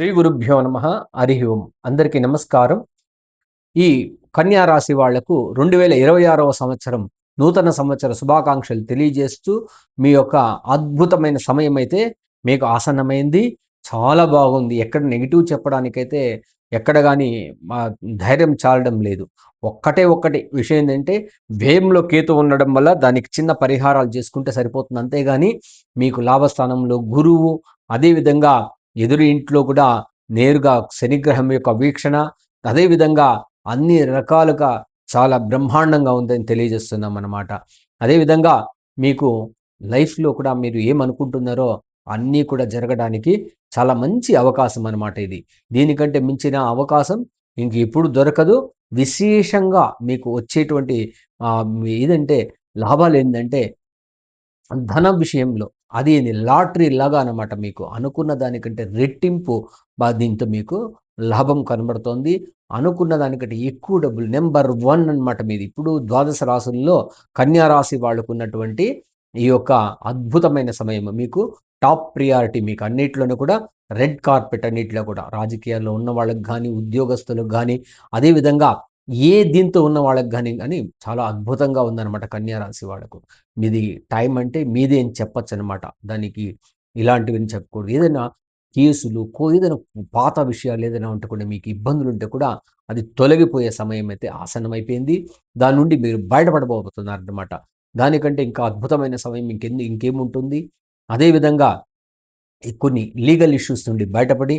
శ్రీ గురుభ్యో నమ హరి ఓం. అందరికీ నమస్కారం. ఈ కన్యా రాశి వాళ్ళకు రెండు వేల ఇరవై ఆరవ సంవత్సరం నూతన సంవత్సర శుభాకాంక్షలు తెలియజేస్తూ మీ యొక్క అద్భుతమైన సమయం అయితే మీకు ఆసన్నమైంది. చాలా బాగుంది. ఎక్కడ నెగిటివ్ చెప్పడానికైతే ఎక్కడ కానీ మా ధైర్యం చాలడం లేదు. ఒక్కటే ఒక్కటి విషయం ఏంటంటే వ్యయంలో కేతు ఉండడం వల్ల దానికి చిన్న పరిహారాలు చేసుకుంటే సరిపోతుంది. అంతేగాని మీకు లాభస్థానంలో గురువు అదేవిధంగా ఎదురు ఇంట్లో కూడా నేరుగా శనిగ్రహం యొక్క వీక్షణ అదేవిధంగా అన్ని రకాలుగా చాలా బ్రహ్మాండంగా ఉందని తెలియజేస్తున్నాం అన్నమాట. అదేవిధంగా మీకు లైఫ్లో కూడా మీరు ఏమనుకుంటున్నారో అన్నీ కూడా జరగడానికి చాలా మంచి అవకాశం అనమాట ఇది. దీనికంటే మించిన అవకాశం ఇంక ఎప్పుడు దొరకదు. విశేషంగా మీకు వచ్చేటువంటి ఏదంటే లాభాలు ఏంటంటే ధన విషయంలో. అది లాటరీ లాగా అనమాట మీకు. అనుకున్న దానికంటే రెట్టింపు దీంతో మీకు లాభం కనబడుతోంది. అనుకున్న దానికంటే ఎక్కువ డబ్బులు నెంబర్ వన్ అనమాట మీది. ఇప్పుడు ద్వాదశ రాశుల్లో కన్యా రాశి వాళ్ళకు ఉన్నటువంటి ఈ యొక్క అద్భుతమైన సమయం. మీకు టాప్ ప్రియారిటీ మీకు. అన్నిట్లోనూ కూడా రెడ్ కార్పెట్ అన్నిట్లో కూడా. రాజకీయాల్లో ఉన్న వాళ్ళకి కానీ ఉద్యోగస్తులకు కానీ అదేవిధంగా ఏ దీంతో ఉన్న వాళ్ళకి కానీ కానీ చాలా అద్భుతంగా ఉందన్నమాట కన్యారాశి వాళ్ళకు. మీది టైం అంటే మీదే అని చెప్పచ్చు అనమాట దానికి ఇలాంటివి చెప్పకూడదు. ఏదైనా కేసులు కో ఏదైనా పాత విషయాలు ఏదైనా ఉంటే కూడా మీకు ఇబ్బందులు ఉంటే కూడా అది తొలగిపోయే సమయం అయితే ఆసన్నమైపోయింది. దాని నుండి మీరు బయటపడబోతున్నారు అనమాట దానికంటే ఇంకా అద్భుతమైన సమయం ఇంకెందు ఇంకేముంటుంది? అదేవిధంగా కొన్ని లీగల్ ఇష్యూస్ నుండి బయటపడి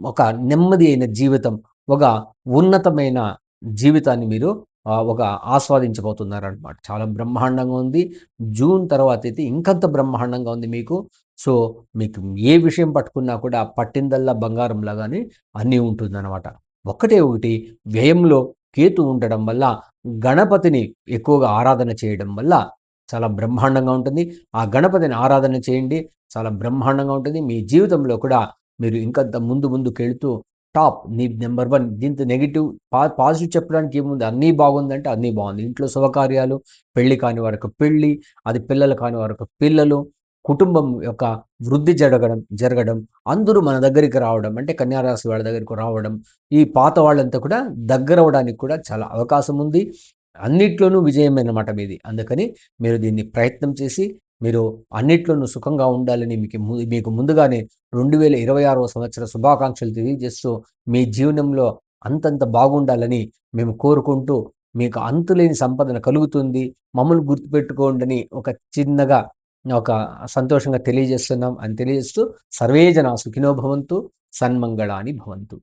ఒక నెమ్మది అయిన జీవితం ఒక ఉన్నతమైన జీవితాన్ని మీరు ఒక ఆస్వాదించబోతున్నారనమాట చాలా బ్రహ్మాండంగా ఉంది. జూన్ తర్వాత అయితే ఇంకంత బ్రహ్మాండంగా ఉంది మీకు. సో మీకు ఏ విషయం పట్టుకున్నా కూడా పట్టిందల్లా బంగారం లాగానే అన్నీ ఉంటుందన్నమాట. ఒకటే ఒకటి వ్యయంలో కేతు ఉండడం వల్ల గణపతిని ఎక్కువగా ఆరాధన చేయడం వల్ల చాలా బ్రహ్మాండంగా ఉంటుంది. ఆ గణపతిని ఆరాధన చేయండి. చాలా బ్రహ్మాండంగా ఉంటుంది. మీ జీవితంలో కూడా మీరు ఇంకంత ముందు ముందుకు వెళుతూ టాప్ నీ నెంబర్ వన్. దీంతో నెగిటివ్ పా పాజిటివ్ చెప్పడానికి ఏముంది? అన్నీ బాగుందంటే అన్నీ బాగుంది. ఇంట్లో శుభకార్యాలు పెళ్ళి కాని వారికి పెళ్ళి అది పిల్లలు కాని వారికి పిల్లలు కుటుంబం యొక్క వృద్ధి జరగడం జరగడం అందరూ మన దగ్గరికి రావడం అంటే కన్యారాశి వాళ్ళ దగ్గరికి రావడం ఈ పాత వాళ్ళంతా కూడా దగ్గర అవడానికి కూడా చాలా అవకాశం ఉంది. అన్నిట్లోనూ విజయమైనమాట మీది. అందుకని మీరు దీన్ని ప్రయత్నం చేసి మీరు అన్నిట్లోనూ సుఖంగా ఉండాలని మీకు మీకు ముందుగానే రెండు వేల ఇరవై ఆరవ సంవత్సర శుభాకాంక్షలు తెలియజేస్తూ మీ జీవనంలో అంతంత బాగుండాలని మేము కోరుకుంటూ మీకు అంతులేని సంపదన కలుగుతుంది. మమ్మల్ని గుర్తుపెట్టుకోండి ఒక చిన్నగా ఒక సంతోషంగా తెలియజేస్తున్నాం అని తెలియజేస్తూ సర్వేజన సుఖినో భవంతు సన్మంగళాని భవంతు.